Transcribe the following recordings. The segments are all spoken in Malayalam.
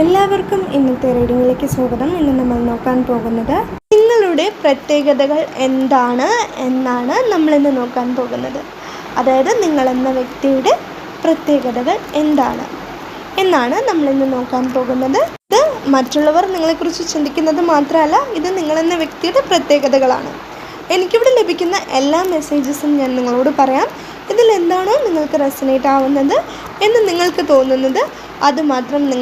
എല്ലാവർക്കും ഇന്നത്തെ റീഡിങ്ങിലേക്ക് സ്വാഗതം. ഇന്ന് നമ്മൾ നോക്കാൻ പോകുന്നത് നിങ്ങളുടെ പ്രത്യേകതകൾ എന്താണ് എന്നാണ് നമ്മൾ ഇന്ന് നോക്കാൻ പോകുന്നത്. അതായത് നിങ്ങൾ എന്ന വ്യക്തിയുടെ പ്രത്യേകതകൾ എന്താണ് എന്നാണ് നമ്മൾ ഇന്ന് നോക്കാൻ പോകുന്നത്. ഇത് മറ്റുള്ളവർ നിങ്ങളെക്കുറിച്ച് ചിന്തിക്കുന്നത് മാത്രമല്ല ഇത് നിങ്ങൾ എന്ന വ്യക്തിയുടെ പ്രത്യേകതകളാണ്. എനിക്കിവിടെ ലഭിക്കുന്ന എല്ലാ മെസ്സേജസും ഞാൻ നിങ്ങളോട് പറയാം. ഇതിൽ എന്താണോ നിങ്ങൾക്ക് റെസനേറ്റ് ആവുന്നത് എന്ന് നിങ്ങൾക്ക് തോന്നുന്നത് അത് മാത്രം ഇനി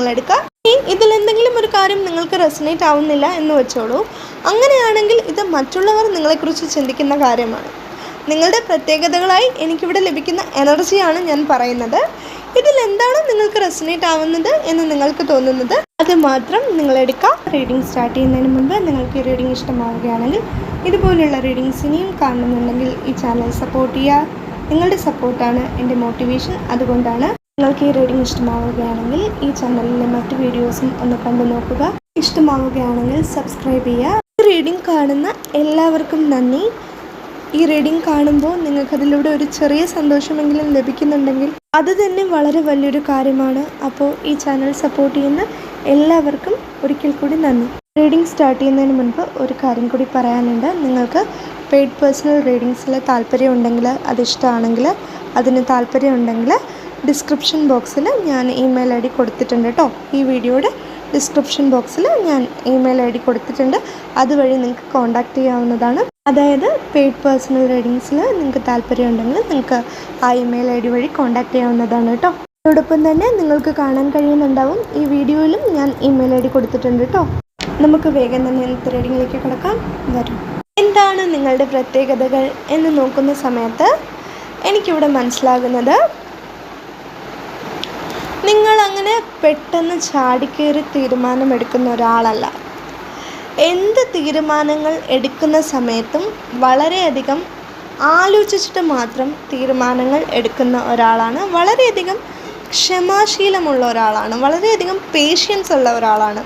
ഇതിൽ എന്തെങ്കിലും ഒരു കാര്യം നിങ്ങൾക്ക് റെസനേറ്റ് ആവുന്നില്ല എന്ന് വെച്ചോളൂ. അങ്ങനെയാണെങ്കിൽ ഇത് മറ്റുള്ളവർ നിങ്ങളെക്കുറിച്ച് ചിന്തിക്കുന്ന കാര്യമാണ്. നിങ്ങളുടെ പ്രത്യേകതകളായി എനിക്കിവിടെ ലഭിക്കുന്ന എനർജിയാണ് ഞാൻ പറയുന്നത്. ഇതിൽ എന്താണ് നിങ്ങൾക്ക് റെസനേറ്റ് ആവുന്നത് എന്ന് നിങ്ങൾക്ക് തോന്നുന്നത്? അത് മാത്രം നിങ്ങൾ എടുക്കാം. റീഡിംഗ് സ്റ്റാർട്ട് ചെയ്യുന്നതിന് മുമ്പ് നിങ്ങൾക്ക് ഈ റീഡിംഗ് ഇഷ്ടമാവുകയാണെങ്കിൽ ഇതുപോലുള്ള റീഡിങ്സ് ഇനിയും കാണുന്നുണ്ടെങ്കിൽ ഈ ചാനൽ സപ്പോർട്ട് ചെയ്യുക. നിങ്ങളുടെ സപ്പോർട്ടാണ് എന്റെ മോട്ടിവേഷൻ അതുകൊണ്ടാണ് നിങ്ങൾക്ക് ഈ റീഡിംഗ് ഇഷ്ടമാവുകയാണെങ്കിൽ ഈ ചാനലിലെ മറ്റു വീഡിയോസും ഒന്ന് കണ്ടു നോക്കുക. ഇഷ്ടമാവുകയാണെങ്കിൽ സബ്സ്ക്രൈബ് ചെയ്യുക. ഈ റീഡിങ് കാണുന്ന എല്ലാവർക്കും നന്ദി. ഈ റീഡിങ് കാണുമ്പോൾ നിങ്ങൾക്കതിലൂടെ ഒരു ചെറിയ സന്തോഷമെങ്കിലും ലഭിക്കുന്നുണ്ടെങ്കിൽ അത് തന്നെ വളരെ വലിയൊരു കാര്യമാണ്. അപ്പോൾ ഈ ചാനൽ സപ്പോർട്ട് ചെയ്യുന്ന എല്ലാവർക്കും ഒരിക്കൽ കൂടി നന്ദി. റീഡിങ് സ്റ്റാർട്ട് ചെയ്യുന്നതിന് മുൻപ് ഒരു കാര്യം കൂടി പറയാനുണ്ട്. നിങ്ങൾക്ക് പെയ്ഡ് പേഴ്സണൽ റീഡിങ്സിൽ താല്പര്യമുണ്ടെങ്കിൽ അതിഷ്ടമാണെങ്കിൽ അതിന് താല്പര്യം ഉണ്ടെങ്കിൽ ഡിസ്ക്രിപ്ഷൻ ബോക്സിൽ ഞാൻ ഇമെയിൽ ഐ ഡി കൊടുത്തിട്ടുണ്ട് കേട്ടോ ഈ വീഡിയോയുടെ ഡിസ്ക്രിപ്ഷൻ ബോക്സിൽ ഞാൻ ഇമെയിൽ ഐ ഡി കൊടുത്തിട്ടുണ്ട്. അതുവഴി നിങ്ങൾക്ക് കോൺടാക്റ്റ് ചെയ്യാവുന്നതാണ്. അതായത് പെയ്ഡ് പേഴ്സണൽ റീഡിങ്സിൽ നിങ്ങൾക്ക് താല്പര്യം ഉണ്ടെങ്കിൽ നിങ്ങൾക്ക് ആ ഇമെയിൽ ഐ ഡി വഴി കോൺടാക്റ്റ് ചെയ്യാവുന്നതാണ് കേട്ടോ അതോടൊപ്പം തന്നെ നിങ്ങൾക്ക് കാണാൻ കഴിയുന്നുണ്ടാവും ഈ വീഡിയോയിലും ഞാൻ ഇമെയിൽ ഐ ഡി കൊടുത്തിട്ടുണ്ട് കേട്ടോ നമുക്ക് വേഗം തന്നെ ഇന്നത്തെ റീഡിങ്ങിലേക്ക് കിടക്കാം. വരും. എന്താണ് നിങ്ങളുടെ പ്രത്യേകതകൾ എന്ന് നോക്കുന്ന സമയത്ത് എനിക്കിവിടെ മനസ്സിലാകുന്നത് നിങ്ങൾ അങ്ങനെ പെട്ടെന്ന് ചാടിക്കേറി തീരുമാനമെടുക്കുന്ന ഒരാളല്ല. എന്ത് തീരുമാനങ്ങൾ എടുക്കുന്ന സമയത്തും വളരെയധികം ആലോചിച്ചിട്ട് മാത്രം തീരുമാനങ്ങൾ എടുക്കുന്ന ഒരാളാണ്. വളരെയധികം ക്ഷമാശീലമുള്ള ഒരാളാണ്. വളരെയധികം പേഷ്യൻസ് ഉള്ള ഒരാളാണ്.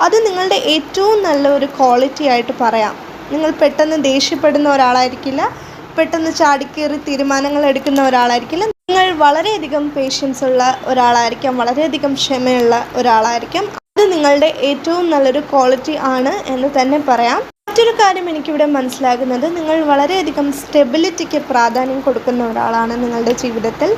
അത് നിങ്ങളുടെ ഏറ്റവും നല്ല ഒരു ക്വാളിറ്റി ആയിട്ട് പറയാം. നിങ്ങൾ പെട്ടെന്ന് ദേഷ്യപ്പെടുന്ന ഒരാളായിരിക്കില്ല. പെട്ടെന്ന് ചാടിക്കേറി തീരുമാനങ്ങൾ എടുക്കുന്ന ഒരാളായിരിക്കില്ല. നിങ്ങൾ വളരെയധികം പേഷ്യൻസ് ഉള്ള ഒരാളായിരിക്കാം വളരെയധികം ക്ഷമയുള്ള ഒരാളായിരിക്കാം. അത് നിങ്ങളുടെ ഏറ്റവും നല്ലൊരു ക്വാളിറ്റി ആണ് എന്ന് തന്നെ പറയാം. മറ്റൊരു കാര്യം എനിക്കിവിടെ മനസ്സിലാകുന്നത് നിങ്ങൾ വളരെയധികം സ്റ്റെബിലിറ്റിക്ക് പ്രാധാന്യം കൊടുക്കുന്ന ഒരാളാണ് നിങ്ങളുടെ ജീവിതത്തിൽ.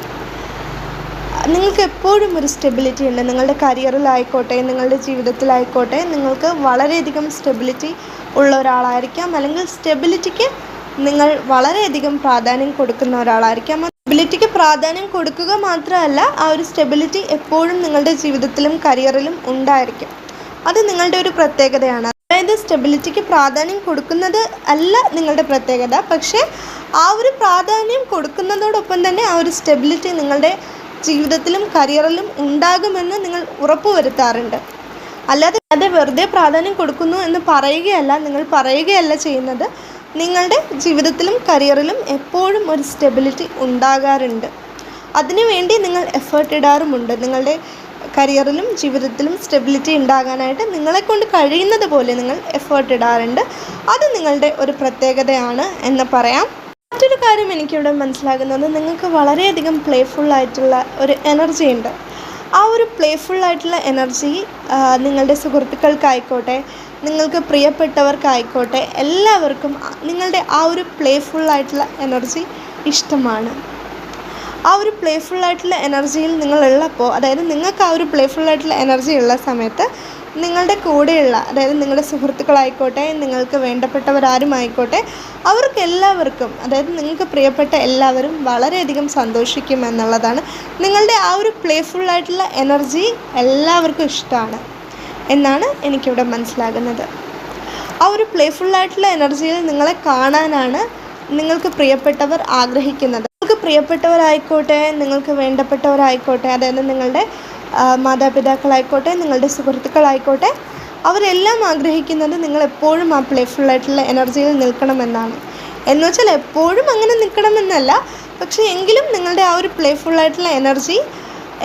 നിങ്ങൾക്ക് എപ്പോഴും ഒരു സ്റ്റെബിലിറ്റി ഉണ്ട്. നിങ്ങളുടെ കരിയറിലായിക്കോട്ടെ നിങ്ങളുടെ ജീവിതത്തിലായിക്കോട്ടെ നിങ്ങൾക്ക് വളരെയധികം സ്റ്റെബിലിറ്റി ഉള്ള ഒരാളായിരിക്കാം. അല്ലെങ്കിൽ സ്റ്റെബിലിറ്റിക്ക് നിങ്ങൾ വളരെയധികം പ്രാധാന്യം കൊടുക്കുന്ന ഒരാളായിരിക്കാം. സ്റ്റെബിലിറ്റിക്ക് പ്രാധാന്യം കൊടുക്കുക മാത്രമല്ല ആ ഒരു സ്റ്റെബിലിറ്റി എപ്പോഴും നിങ്ങളുടെ ജീവിതത്തിലും കരിയറിലും ഉണ്ടായിരിക്കും. അത് നിങ്ങളുടെ ഒരു പ്രത്യേകതയാണ്. അതായത് സ്റ്റെബിലിറ്റിക്ക് പ്രാധാന്യം കൊടുക്കുന്നത് അല്ല നിങ്ങളുടെ പ്രത്യേകത പക്ഷേ ആ ഒരു പ്രാധാന്യം കൊടുക്കുന്നതോടൊപ്പം തന്നെ ആ ഒരു സ്റ്റെബിലിറ്റി നിങ്ങളുടെ ജീവിതത്തിലും കരിയറിലും ഉണ്ടാകുമെന്ന് നിങ്ങൾ ഉറപ്പുവരുത്താറുണ്ട്. അല്ലാതെ അത് വെറുതെ പ്രാധാന്യം കൊടുക്കുന്നു എന്ന് പറയുകയല്ല നിങ്ങൾ പറയുകയല്ല ചെയ്യുന്നത്. നിങ്ങളുടെ ജീവിതത്തിലും കരിയറിലും എപ്പോഴും ഒരു സ്റ്റെബിലിറ്റി ഉണ്ടാകാറുണ്ട്. അതിനുവേണ്ടി നിങ്ങൾ എഫേർട്ട് ഇടാറുമുണ്ട്. നിങ്ങളുടെ കരിയറിലും ജീവിതത്തിലും സ്റ്റെബിലിറ്റി ഉണ്ടാകാനായിട്ട് നിങ്ങളെക്കൊണ്ട് കഴിയുന്നത് പോലെ നിങ്ങൾ എഫേർട്ട് ഇടാറുണ്ട്. അത് നിങ്ങളുടെ ഒരു പ്രത്യേകതയാണ് എന്ന് പറയാം. മറ്റൊരു കാര്യം എനിക്കിവിടെ മനസ്സിലാകുന്നത് നിങ്ങൾക്ക് വളരെയധികം പ്ലേഫുള്ളായിട്ടുള്ള ഒരു എനർജി ഉണ്ട്. ആ ഒരു പ്ലേഫുള്ളായിട്ടുള്ള എനർജി നിങ്ങളുടെ സുഹൃത്തുക്കൾക്കായിക്കോട്ടെ നിങ്ങൾക്ക് പ്രിയപ്പെട്ടവർക്കായിക്കോട്ടെ എല്ലാവർക്കും നിങ്ങളുടെ ആ ഒരു പ്ലേഫുള്ളായിട്ടുള്ള എനർജി ഇഷ്ടമാണ്. ആ ഒരു പ്ലേഫുള്ളായിട്ടുള്ള എനർജിയിൽ നിങ്ങളുള്ളപ്പോൾ അതായത് നിങ്ങൾക്ക് ആ ഒരു പ്ലേഫുള്ളായിട്ടുള്ള എനർജി ഉള്ള സമയത്ത് നിങ്ങളുടെ കൂടെയുള്ള അതായത് നിങ്ങളുടെ സുഹൃത്തുക്കളായിക്കോട്ടെ നിങ്ങൾക്ക് വേണ്ടപ്പെട്ടവരാരും ആയിക്കോട്ടെ അവർക്ക് എല്ലാവർക്കും അതായത് നിങ്ങൾക്ക് പ്രിയപ്പെട്ട എല്ലാവരും വളരെയധികം സന്തോഷിക്കും എന്നുള്ളതാണ് നിങ്ങളുടെ ആ ഒരു പ്ലേഫുള്ളായിട്ടുള്ള എനർജി എല്ലാവർക്കും ഇഷ്ടമാണ്. എന്നാണ് എനിക്കിവിടെ മനസ്സിലാകുന്നത്. ആ ഒരു പ്ലേഫുള്ളായിട്ടുള്ള എനർജിയിൽ നിങ്ങളെ കാണാനാണ് നിങ്ങൾക്ക് പ്രിയപ്പെട്ടവർ ആഗ്രഹിക്കുന്നത്. നിങ്ങൾക്ക് പ്രിയപ്പെട്ടവരായിക്കോട്ടെ നിങ്ങൾക്ക് വേണ്ടപ്പെട്ടവരായിക്കോട്ടെ അതായത് നിങ്ങളുടെ മാതാപിതാക്കളായിക്കോട്ടെ നിങ്ങളുടെ സുഹൃത്തുക്കളായിക്കോട്ടെ അവരെല്ലാം ആഗ്രഹിക്കുന്നത് നിങ്ങൾ എപ്പോഴും ആ പ്ലേഫുള്ളായിട്ടുള്ള എനർജിയിൽ നിൽക്കണമെന്നാണ്. എന്ന് വെച്ചാൽ എപ്പോഴും അങ്ങനെ നിൽക്കണമെന്നല്ല പക്ഷേ എങ്കിലും നിങ്ങളുടെ ആ ഒരു പ്ലേഫുള്ളായിട്ടുള്ള എനർജി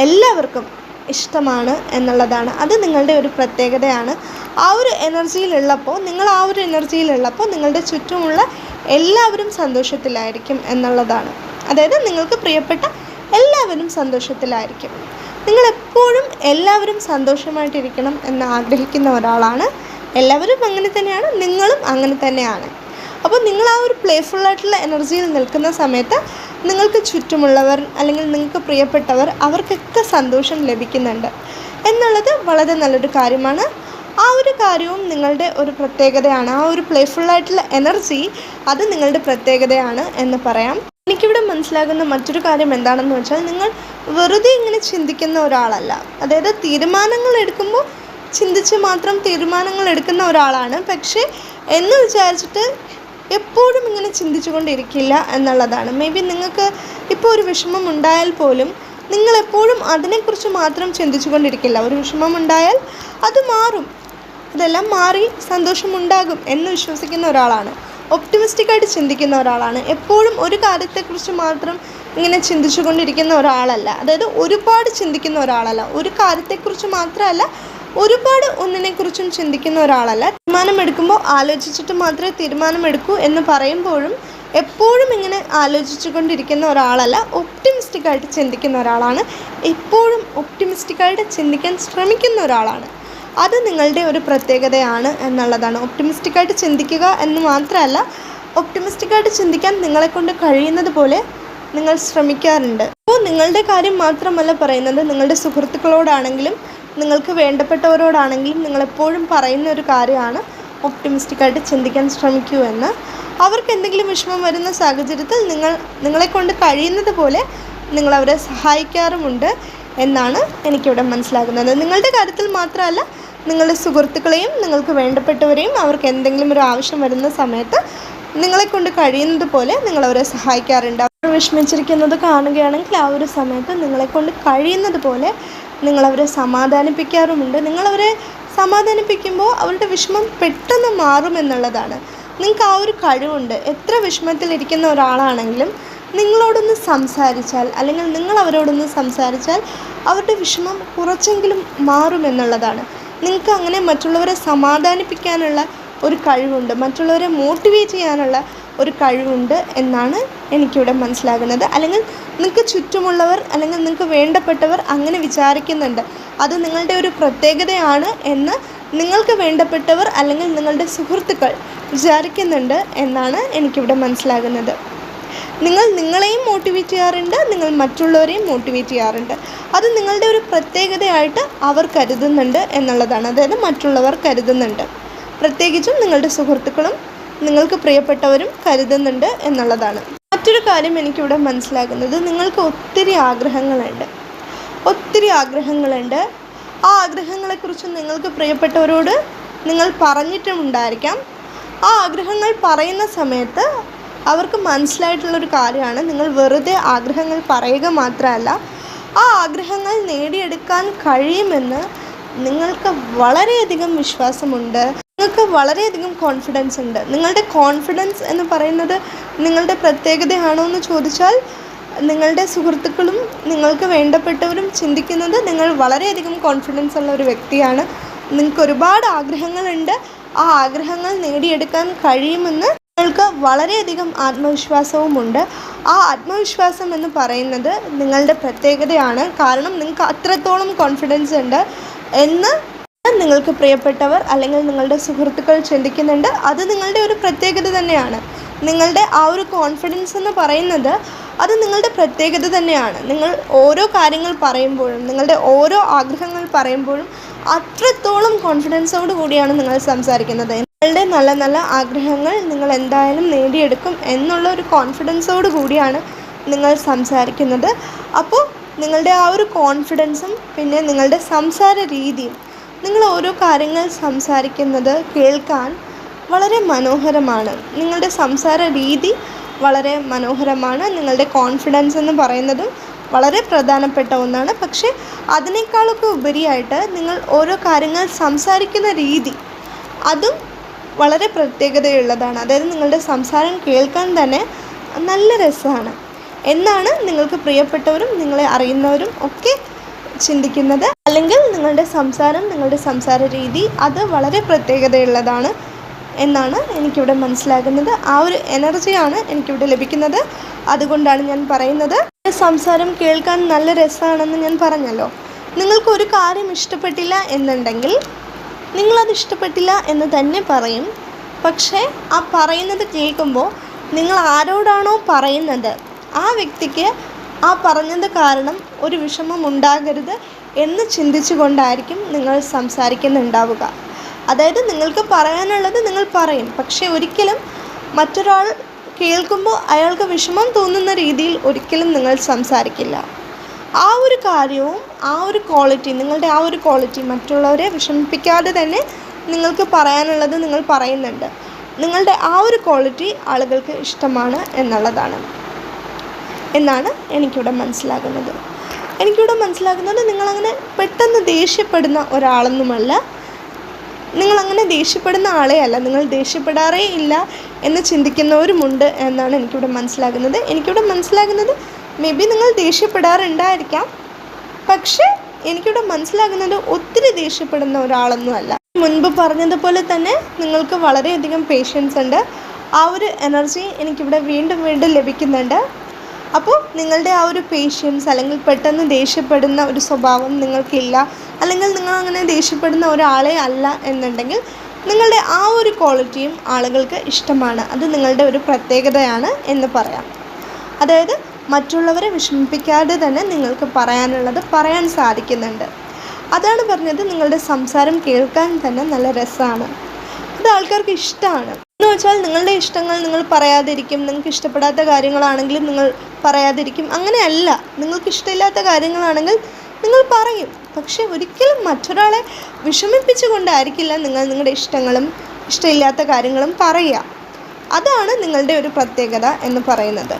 എല്ലാവർക്കും ഇഷ്ടമാണ് എന്നുള്ളതാണ്. അത് നിങ്ങളുടെ ഒരു പ്രത്യേകതയാണ്. ആ ഒരു എനർജിയിലുള്ളപ്പോൾ നിങ്ങൾ ആ ഒരു എനർജിയിലുള്ളപ്പോൾ നിങ്ങളുടെ ചുറ്റുമുള്ള എല്ലാവരും സന്തോഷത്തിലായിരിക്കും എന്നുള്ളതാണ്. അതായത് നിങ്ങൾക്ക് പ്രിയപ്പെട്ട എല്ലാവരും സന്തോഷത്തിലായിരിക്കും. നിങ്ങൾ എപ്പോഴും എല്ലാവരും സന്തോഷമായിട്ടിരിക്കണം എന്ന് ആഗ്രഹിക്കുന്ന ഒരാളാണ്. എല്ലാവരും അങ്ങനെ തന്നെയാണ്. നിങ്ങളും അങ്ങനെ തന്നെയാണ്. അപ്പോൾ നിങ്ങൾ ആ ഒരു പ്ലേഫുള്ളായിട്ടുള്ള എനർജിയിൽ നിൽക്കുന്ന സമയത്ത് നിങ്ങൾക്ക് ചുറ്റുമുള്ളവർ അല്ലെങ്കിൽ നിങ്ങൾക്ക് പ്രിയപ്പെട്ടവർ അവർക്കൊക്കെ സന്തോഷം ലഭിക്കുന്നുണ്ട്. എന്നുള്ളത് വളരെ നല്ലൊരു കാര്യമാണ്. ആ ഒരു കാര്യവും നിങ്ങളുടെ ഒരു പ്രത്യേകതയാണ്. ആ ഒരു പ്ലേഫുള്ളായിട്ടുള്ള എനർജി അത് നിങ്ങളുടെ പ്രത്യേകതയാണ് എന്ന് പറയാം. എനിക്കിവിടെ മനസ്സിലാകുന്ന മറ്റൊരു കാര്യം എന്താണെന്ന് വെച്ചാൽ നിങ്ങൾ വെറുതെ ഇങ്ങനെ ചിന്തിക്കുന്ന ഒരാളല്ല. അതായത് തീരുമാനങ്ങൾ എടുക്കുമ്പോൾ ചിന്തിച്ച് മാത്രം തീരുമാനങ്ങൾ എടുക്കുന്ന ഒരാളാണ്. പക്ഷേ എന്ന് വിചാരിച്ചിട്ട് എപ്പോഴും ഇങ്ങനെ ചിന്തിച്ചുകൊണ്ടിരിക്കില്ല എന്നുള്ളതാണ്. മേ ബി നിങ്ങൾക്ക് ഇപ്പോൾ ഒരു വിഷമം ഉണ്ടായാൽ പോലും നിങ്ങളെപ്പോഴും അതിനെക്കുറിച്ച് മാത്രം ചിന്തിച്ചുകൊണ്ടിരിക്കില്ല. ഒരു വിഷമം ഉണ്ടായാൽ അത് മാറും. അതെല്ലാം മാറി സന്തോഷമുണ്ടാകും എന്ന് വിശ്വസിക്കുന്ന ഒരാളാണ്. ഒപ്റ്റിമിസ്റ്റിക്കായിട്ട് ചിന്തിക്കുന്ന ഒരാളാണ്. എപ്പോഴും ഒരു കാര്യത്തെക്കുറിച്ച് മാത്രം ഇങ്ങനെ ചിന്തിച്ചുകൊണ്ടിരിക്കുന്ന ഒരാളല്ല. അതായത് ഒരുപാട് ചിന്തിക്കുന്ന ഒരാളല്ല. ഒരു കാര്യത്തെക്കുറിച്ച് മാത്രമല്ല ഒരുപാട് ഒന്നിനെക്കുറിച്ചും ചിന്തിക്കുന്ന ഒരാളല്ല. തീരുമാനമെടുക്കുമ്പോൾ ആലോചിച്ചിട്ട് മാത്രമേ തീരുമാനമെടുക്കൂ എന്ന് പറയുമ്പോഴും എപ്പോഴും ഇങ്ങനെ ആലോചിച്ചു കൊണ്ടിരിക്കുന്ന ഒരാളല്ല ഒപ്റ്റിമിസ്റ്റിക്കായിട്ട് ചിന്തിക്കുന്ന ഒരാളാണ്. എപ്പോഴും ഒപ്റ്റിമിസ്റ്റിക്കായിട്ട് ചിന്തിക്കാൻ ശ്രമിക്കുന്ന ഒരാളാണ്. അത് നിങ്ങളുടെ ഒരു പ്രത്യേകതയാണ് എന്നുള്ളതാണ്. ഒപ്റ്റിമിസ്റ്റിക്കായിട്ട് ചിന്തിക്കുക എന്ന് മാത്രമല്ല ഒപ്റ്റിമിസ്റ്റിക്കായിട്ട് ചിന്തിക്കാൻ നിങ്ങളെക്കൊണ്ട് കഴിയുന്നത് പോലെ നിങ്ങൾ ശ്രമിക്കാറുണ്ട്. അപ്പോൾ നിങ്ങളുടെ കാര്യം മാത്രമല്ല പറയുന്നത് നിങ്ങളുടെ സുഹൃത്തുക്കളോടാണെങ്കിലും നിങ്ങൾക്ക് വേണ്ടപ്പെട്ടവരോടാണെങ്കിലും നിങ്ങളെപ്പോഴും പറയുന്ന ഒരു കാര്യമാണ് ഒപ്റ്റിമിസ്റ്റിക്കായിട്ട് ചിന്തിക്കാൻ ശ്രമിക്കൂ എന്ന്. അവർക്ക് എന്തെങ്കിലും വിഷമം വരുന്ന സാഹചര്യത്തിൽ നിങ്ങൾ നിങ്ങളെക്കൊണ്ട് കഴിയുന്നത് പോലെ നിങ്ങൾ അവരെ സഹായിക്കാറുമുണ്ട് എന്നാണ് എനിക്കിവിടെ മനസ്സിലാകുന്നത്. നിങ്ങളുടെ കാര്യത്തിൽ മാത്രമല്ല നിങ്ങളുടെ സുഹൃത്തുക്കളെയും നിങ്ങൾക്ക് വേണ്ടപ്പെട്ടവരെയും അവർക്ക് എന്തെങ്കിലും ഒരു ആവശ്യം വരുന്ന സമയത്ത് നിങ്ങളെക്കൊണ്ട് കഴിയുന്നത് പോലെ നിങ്ങളവരെ സഹായിക്കാറുണ്ട്. അവർ വിഷമിച്ചിരിക്കുന്നത് കാണുകയാണെങ്കിൽ ആ ഒരു സമയത്ത് നിങ്ങളെക്കൊണ്ട് കഴിയുന്നത് പോലെ നിങ്ങളവരെ സമാധാനിപ്പിക്കാറുമുണ്ട്. നിങ്ങളവരെ സമാധാനിപ്പിക്കുമ്പോൾ അവരുടെ വിഷമം പെട്ടെന്ന് മാറുമെന്നുള്ളതാണ് നിങ്ങൾക്ക് ആ ഒരു കഴിവുണ്ട്. എത്ര വിഷമത്തിലിരിക്കുന്ന ഒരാളാണെങ്കിലും നിങ്ങളോടൊന്ന് സംസാരിച്ചാൽ അല്ലെങ്കിൽ നിങ്ങൾ അവരോടൊന്ന് സംസാരിച്ചാൽ അവരുടെ വിഷമം കുറച്ചെങ്കിലും മാറുമെന്നുള്ളതാണ് നിങ്ങൾക്ക് അങ്ങനെ മറ്റുള്ളവരെ സമാധാനിപ്പിക്കാനുള്ള ഒരു കഴിവുണ്ട്. മറ്റുള്ളവരെ മോട്ടിവേറ്റ് ചെയ്യാനുള്ള ഒരു കഴിവുണ്ട് എന്നാണ് എനിക്കിവിടെ മനസ്സിലാകുന്നത്. അല്ലെങ്കിൽ നിങ്ങൾക്ക് ചുറ്റുമുള്ളവർ അല്ലെങ്കിൽ നിങ്ങൾക്ക് വേണ്ടപ്പെട്ടവർ അങ്ങനെ വിചാരിക്കുന്നുണ്ട്. അത് നിങ്ങളുടെ ഒരു പ്രത്യേകതയാണ് എന്ന് നിങ്ങൾക്ക് വേണ്ടപ്പെട്ടവർ അല്ലെങ്കിൽ നിങ്ങളുടെ സുഹൃത്തുക്കൾ വിചാരിക്കുന്നുണ്ട് എന്നാണ് എനിക്കിവിടെ മനസ്സിലാകുന്നത്. നിങ്ങൾ നിങ്ങളെയും മോട്ടിവേറ്റ് ചെയ്യാറുണ്ട് നിങ്ങൾ മറ്റുള്ളവരെയും മോട്ടിവേറ്റ് ചെയ്യാറുണ്ട്. അത് നിങ്ങളുടെ ഒരു പ്രത്യേകതയായിട്ട് അവർ കരുതുന്നുണ്ട് എന്നുള്ളതാണ്. അതായത് മറ്റുള്ളവർ കരുതുന്നുണ്ട്. പ്രത്യേകിച്ചും നിങ്ങളുടെ സുഹൃത്തുക്കളും നിങ്ങൾക്ക് പ്രിയപ്പെട്ടവരും കരുതുന്നുണ്ട് എന്നുള്ളതാണ്. മറ്റൊരു കാര്യം എനിക്കിവിടെ മനസ്സിലാകുന്നത്. നിങ്ങൾക്ക് ഒത്തിരി ആഗ്രഹങ്ങളുണ്ട്. ഒത്തിരി ആഗ്രഹങ്ങളുണ്ട്. ആ ആഗ്രഹങ്ങളെക്കുറിച്ച് നിങ്ങൾക്ക് പ്രിയപ്പെട്ടവരോട് നിങ്ങൾ പറഞ്ഞിട്ടുമുണ്ടായിരിക്കാം ആ ആഗ്രഹങ്ങൾ പറയുന്ന സമയത്ത് അവർക്ക് മനസ്സിലായിട്ടുള്ളൊരു കാര്യമാണ്. നിങ്ങൾ വെറുതെ ആഗ്രഹങ്ങൾ പറയുക മാത്രമല്ല ആ ആഗ്രഹങ്ങൾ നേടിയെടുക്കാൻ കഴിയുമെന്ന് നിങ്ങൾക്ക് വളരെയധികം വിശ്വാസമുണ്ട്. നിങ്ങൾക്ക് വളരെയധികം കോൺഫിഡൻസ് ഉണ്ട്. നിങ്ങളുടെ കോൺഫിഡൻസ് എന്ന് പറയുന്നത് നിങ്ങളുടെ പ്രത്യേകതയാണോ എന്ന് ചോദിച്ചാൽ നിങ്ങളുടെ സുഹൃത്തുക്കളും നിങ്ങൾക്ക് വേണ്ടപ്പെട്ടവരും ചിന്തിക്കുന്നത് നിങ്ങൾ വളരെയധികം കോൺഫിഡൻസ് ഉള്ള ഒരു വ്യക്തിയാണ്. നിങ്ങൾക്ക് ഒരുപാട് ആഗ്രഹങ്ങളുണ്ട്. ആ ആഗ്രഹങ്ങൾ നേടിയെടുക്കാൻ കഴിയുമെന്ന് നിങ്ങൾക്ക് വളരെയധികം ആത്മവിശ്വാസവുമുണ്ട് ആ ആത്മവിശ്വാസം എന്ന് പറയുന്നത് നിങ്ങളുടെ പ്രത്യേകതയാണ്. കാരണം നിങ്ങൾക്ക് അത്രത്തോളം കോൺഫിഡൻസ് ഉണ്ട് എന്ന് നിങ്ങൾക്ക് പ്രിയപ്പെട്ടവർ അല്ലെങ്കിൽ നിങ്ങളുടെ സുഹൃത്തുക്കൾ ചിന്തിക്കുന്നുണ്ട്. അത് നിങ്ങളുടെ ഒരു പ്രത്യേകത തന്നെയാണ്. നിങ്ങളുടെ ആ ഒരു കോൺഫിഡൻസ് എന്ന് പറയുന്നത് അത് നിങ്ങളുടെ പ്രത്യേകത തന്നെയാണ്. നിങ്ങൾ ഓരോ കാര്യങ്ങൾ പറയുമ്പോഴും നിങ്ങളുടെ ഓരോ ആഗ്രഹങ്ങൾ പറയുമ്പോഴും അത്രത്തോളം കോൺഫിഡൻസോട് കൂടിയാണ് നിങ്ങൾ സംസാരിക്കുന്നത്. നിങ്ങളുടെ നല്ല നല്ല ആഗ്രഹങ്ങൾ നിങ്ങൾ എന്തായാലും നേടിയെടുക്കും എന്നുള്ള ഒരു കോൺഫിഡൻസോട് കൂടിയാണ് നിങ്ങൾ സംസാരിക്കുന്നത്. അപ്പോൾ നിങ്ങളുടെ ആ ഒരു കോൺഫിഡൻസും പിന്നെ നിങ്ങളുടെ സംസാര രീതിയും നിങ്ങൾ ഓരോ കാര്യങ്ങൾ സംസാരിക്കുന്നത് കേൾക്കാൻ വളരെ മനോഹരമാണ്. നിങ്ങളുടെ സംസാര രീതി വളരെ മനോഹരമാണ്. നിങ്ങളുടെ കോൺഫിഡൻസ് എന്ന് പറയുന്നതും വളരെ പ്രധാനപ്പെട്ട ഒന്നാണ്. പക്ഷേ അതിനേക്കാളൊക്കെ ഉപരിയായിട്ട് നിങ്ങൾ ഓരോ കാര്യങ്ങൾ സംസാരിക്കുന്ന രീതി അതും വളരെ പ്രത്യേകതയുള്ളതാണ്. അതായത് നിങ്ങളുടെ സംസാരം കേൾക്കാൻ തന്നെ നല്ല രസമാണ്. എന്നാണ് നിങ്ങൾക്ക് പ്രിയപ്പെട്ടവരും നിങ്ങളെ അറിയുന്നവരും ഒക്കെ ചിന്തിക്കുന്നത്. അല്ലെങ്കിൽ നിങ്ങളുടെ സംസാരം നിങ്ങളുടെ സംസാര രീതി അത് വളരെ പ്രത്യേകതയുള്ളതാണ് എന്നാണ് എനിക്കിവിടെ മനസ്സിലാകുന്നത്. ആ ഒരു എനർജിയാണ് എനിക്കിവിടെ ലഭിക്കുന്നത്. അതുകൊണ്ടാണ് ഞാൻ പറയുന്നത്. സംസാരം കേൾക്കാൻ നല്ല രസമാണെന്ന് ഞാൻ പറഞ്ഞല്ലോ. നിങ്ങൾക്ക് ഒരു കാര്യം ഇഷ്ടപ്പെട്ടില്ല എന്നുണ്ടെങ്കിൽ നിങ്ങളത് ഇഷ്ടപ്പെട്ടില്ല എന്ന് തന്നെ പറയും. പക്ഷേ ആ പറയുന്നത് കേൾക്കുമ്പോൾ നിങ്ങൾ ആരോടാണോ പറയുന്നത് ആ വ്യക്തിക്ക് ആ പറഞ്ഞത് കാരണം ഒരു വിഷമം ഉണ്ടാകരുത്. എന്ന് ചിന്തിച്ചുകൊണ്ടായിരിക്കും നിങ്ങൾ സംസാരിക്കുന്നുണ്ടാവുക. അതായത് നിങ്ങൾക്ക് പറയാനുള്ളത് നിങ്ങൾ പറയും. പക്ഷേ ഒരിക്കലും മറ്റൊരാൾ കേൾക്കുമ്പോൾ അയാൾക്ക് വിഷമം തോന്നുന്ന രീതിയിൽ ഒരിക്കലും നിങ്ങൾ സംസാരിക്കില്ല. ആ ഒരു കാര്യവും ആ ഒരു ക്വാളിറ്റി നിങ്ങളുടെ ആ ഒരു ക്വാളിറ്റി മറ്റുള്ളവരെ വിഷമിപ്പിക്കാതെ തന്നെ നിങ്ങൾക്ക് പറയാനുള്ളത് നിങ്ങൾ പറയുന്നുണ്ട്. നിങ്ങളുടെ ആ ഒരു ക്വാളിറ്റി ആളുകൾക്ക് ഇഷ്ടമാണ് എന്നുള്ളതാണ്. എന്നാണ് എനിക്കിവിടെ മനസ്സിലാകുന്നത്. എനിക്കിവിടെ മനസ്സിലാക്കുന്നത് നിങ്ങളങ്ങനെ പെട്ടെന്ന് ദേഷ്യപ്പെടുന്ന ഒരാളൊന്നുമല്ല. നിങ്ങളങ്ങനെ ദേഷ്യപ്പെടുന്ന ആളേ അല്ല നിങ്ങൾ ദേഷ്യപ്പെടാറേ ഇല്ല എന്ന് ചിന്തിക്കുന്നവരുമുണ്ട് എന്നാണ് എനിക്കിവിടെ മനസ്സിലാകുന്നത്. എനിക്കിവിടെ മനസ്സിലാകുന്നത് മേ ബി നിങ്ങൾ ദേഷ്യപ്പെടാറുണ്ടായിരിക്കാം. പക്ഷേ എനിക്കിവിടെ മനസ്സിലാകുന്നത് ഒത്തിരി ദേഷ്യപ്പെടുന്ന ഒരാളൊന്നുമല്ല. മുൻപ് പറഞ്ഞതുപോലെ തന്നെ നിങ്ങൾക്ക് വളരെയധികം പേഷ്യൻസ് ഉണ്ട്. ആ ഒരു എനർജി എനിക്കിവിടെ വീണ്ടും വീണ്ടും ലഭിക്കുന്നുണ്ട്. അപ്പോൾ നിങ്ങളുടെ ആ ഒരു പേഷ്യൻസ് അല്ലെങ്കിൽ പെട്ടെന്ന് ദേഷ്യപ്പെടുന്ന ഒരു സ്വഭാവം നിങ്ങൾക്കില്ല അല്ലെങ്കിൽ നിങ്ങൾ അങ്ങനെ ദേഷ്യപ്പെടുന്ന ഒരാളെ അല്ല എന്നുണ്ടെങ്കിൽ നിങ്ങളുടെ ആ ഒരു ക്വാളിറ്റിയും ആളുകൾക്ക് ഇഷ്ടമാണ്. അത് നിങ്ങളുടെ ഒരു പ്രത്യേകതയാണ് എന്ന് പറയാം. അതായത് മറ്റുള്ളവരെ വിഷമിപ്പിക്കാതെ തന്നെ നിങ്ങൾക്ക് പറയാനുള്ളത് പറയാൻ സാധിക്കുന്നുണ്ട്. അതാണ് പറഞ്ഞത് നിങ്ങളുടെ സംസാരം കേൾക്കാൻ തന്നെ നല്ല രസമാണ്. അത് ആൾക്കാർക്ക് ഇഷ്ടമാണ്. എന്ന് വെച്ചാൽ നിങ്ങളുടെ ഇഷ്ടങ്ങൾ നിങ്ങൾ പറയാതിരിക്കും നിങ്ങൾക്ക് ഇഷ്ടപ്പെടാത്ത കാര്യങ്ങളാണെങ്കിലും നിങ്ങൾ പറയാതിരിക്കും. അങ്ങനെയല്ല. നിങ്ങൾക്ക് ഇഷ്ടമില്ലാത്ത കാര്യങ്ങളാണെങ്കിൽ നിങ്ങൾ പറയും. പക്ഷേ ഒരിക്കലും മറ്റൊരാളെ വിഷമിപ്പിച്ചുകൊണ്ടായിരിക്കില്ല നിങ്ങൾ നിങ്ങളുടെ ഇഷ്ടങ്ങളും ഇഷ്ടമില്ലാത്ത കാര്യങ്ങളും പറയുക. അതാണ് നിങ്ങളുടെ ഒരു പ്രത്യേകത എന്ന് പറയുന്നത്.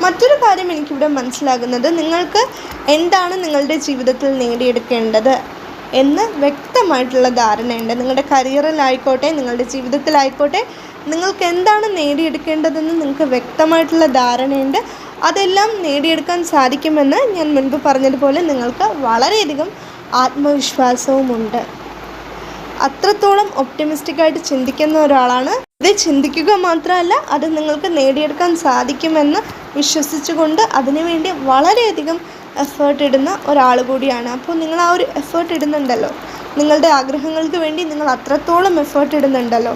മറ്റൊരു കാര്യം എനിക്കിവിടെ മനസ്സിലാകുന്നത്. നിങ്ങൾക്ക് എന്താണ് നിങ്ങളുടെ ജീവിതത്തിൽ നേടിയെടുക്കേണ്ടത്? എന്ന് വ്യക്തമായിട്ടുള്ള ധാരണയുണ്ട്. നിങ്ങളുടെ കരിയറിലായിക്കോട്ടെ നിങ്ങളുടെ ജീവിതത്തിലായിക്കോട്ടെ നിങ്ങൾക്ക് എന്താണ് നേടിയെടുക്കേണ്ടതെന്ന് നിങ്ങൾക്ക് വ്യക്തമായിട്ടുള്ള ധാരണയുണ്ട്. അതെല്ലാം നേടിയെടുക്കാൻ സാധിക്കുമെന്ന് ഞാൻ മുൻപ് പറഞ്ഞതുപോലെ നിങ്ങൾക്ക് വളരെയധികം ആത്മവിശ്വാസവുമുണ്ട്. അത്രത്തോളം ഒപ്റ്റിമിസ്റ്റിക്കായിട്ട് ചിന്തിക്കുന്ന ഒരാളാണ്. ഇത് ചിന്തിക്കുക മാത്രമല്ല അത് നിങ്ങൾക്ക് നേടിയെടുക്കാൻ സാധിക്കുമെന്ന് വിശ്വസിച്ചുകൊണ്ട് അതിനുവേണ്ടി വളരെയധികം എഫേർട്ട് ഇടുന്ന ഒരാൾ കൂടിയാണ്. അപ്പോൾ നിങ്ങൾ ആ ഒരു എഫേർട്ട് ഇടുന്നുണ്ടല്ലോ. നിങ്ങളുടെ ആഗ്രഹങ്ങൾക്ക് വേണ്ടി നിങ്ങൾ അത്രത്തോളം എഫേർട്ട് ഇടുന്നുണ്ടല്ലോ.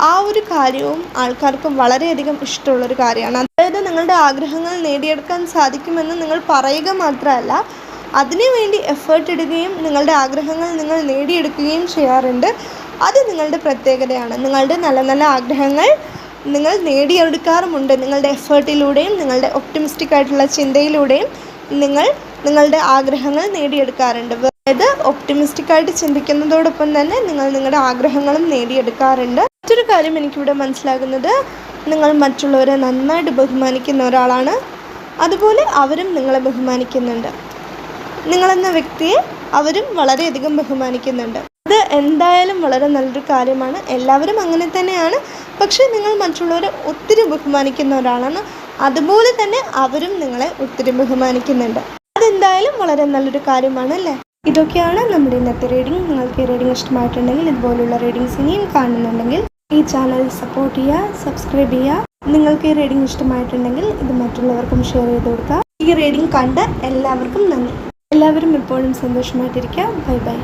ആ ഒരു കാര്യവും ആൾക്കാർക്ക് വളരെയധികം ഇഷ്ടമുള്ളൊരു കാര്യമാണ്. അതായത് നിങ്ങളുടെ ആഗ്രഹങ്ങൾ നേടിയെടുക്കാൻ സാധിക്കുമെന്ന് നിങ്ങൾ പറയുക മാത്രമല്ല അതിനുവേണ്ടി എഫേർട്ട് ഇടുകയും നിങ്ങളുടെ ആഗ്രഹങ്ങൾ നിങ്ങൾ നേടിയെടുക്കുകയും ചെയ്യാറുണ്ട്. അത് നിങ്ങളുടെ പ്രത്യേകതയാണ്. നിങ്ങളുടെ നല്ല നല്ല ആഗ്രഹങ്ങൾ നിങ്ങൾ നേടിയെടുക്കാറുമുണ്ട്. നിങ്ങളുടെ എഫേർട്ടിലൂടെയും നിങ്ങളുടെ ഒപ്റ്റിമിസ്റ്റിക് ആയിട്ടുള്ള ചിന്തയിലൂടെയും നിങ്ങൾ നിങ്ങളുടെ ആഗ്രഹങ്ങൾ നേടിയെടുക്കാറുണ്ട്. അതായത് ഒപ്റ്റിമിസ്റ്റിക് ആയിട്ട് ചിന്തിക്കുന്നതോടൊപ്പം തന്നെ നിങ്ങൾ നിങ്ങളുടെ ആഗ്രഹങ്ങളും നേടിയെടുക്കാറുണ്ട്. മറ്റൊരു കാര്യം എനിക്കിവിടെ മനസ്സിലാകുന്നത് നിങ്ങൾ മറ്റുള്ളവരെ നന്നായിട്ട് ബഹുമാനിക്കുന്ന ഒരാളാണ്. അതുപോലെ അവരും നിങ്ങളെ ബഹുമാനിക്കുന്നുണ്ട്. നിങ്ങളെന്ന വ്യക്തിയെ അവരും വളരെയധികം ബഹുമാനിക്കുന്നുണ്ട്. അത് എന്തായാലും വളരെ നല്ലൊരു കാര്യമാണ്. എല്ലാവരും അങ്ങനെ തന്നെയാണ്. പക്ഷേ നിങ്ങൾ മറ്റുള്ളവരെ ഒത്തിരി ബഹുമാനിക്കുന്ന ഒരാളാണ്. അതുപോലെ തന്നെ അവരും നിങ്ങളെ ഒത്തിരി ബഹുമാനിക്കുന്നുണ്ട്. അതെന്തായാലും വളരെ നല്ലൊരു കാര്യമാണ് അല്ലേ? ഇതൊക്കെയാണ് നമ്മുടെ ഇന്നത്തെ റീഡിംഗ് നിങ്ങൾക്ക് ഈ റീഡിംഗ് ഇഷ്ടമായിട്ടുണ്ടെങ്കിൽ ഇതുപോലുള്ള റീഡിങ്സ് ഇനിയും കാണുന്നുണ്ടെങ്കിൽ ഈ ചാനൽ സപ്പോർട്ട് ചെയ്യുക സബ്സ്ക്രൈബ് ചെയ്യുക. നിങ്ങൾക്ക് ഈ റീഡിംഗ് ഇഷ്ടമായിട്ടുണ്ടെങ്കിൽ ഇത് മറ്റുള്ളവർക്കും ഷെയർ ചെയ്ത് കൊടുക്കുക. ഈ റീഡിംഗ് കണ്ട എല്ലാവർക്കും നന്ദി. എല്ലാവരും എപ്പോഴും സന്തോഷമായിട്ടിരിക്കുക. Bye bye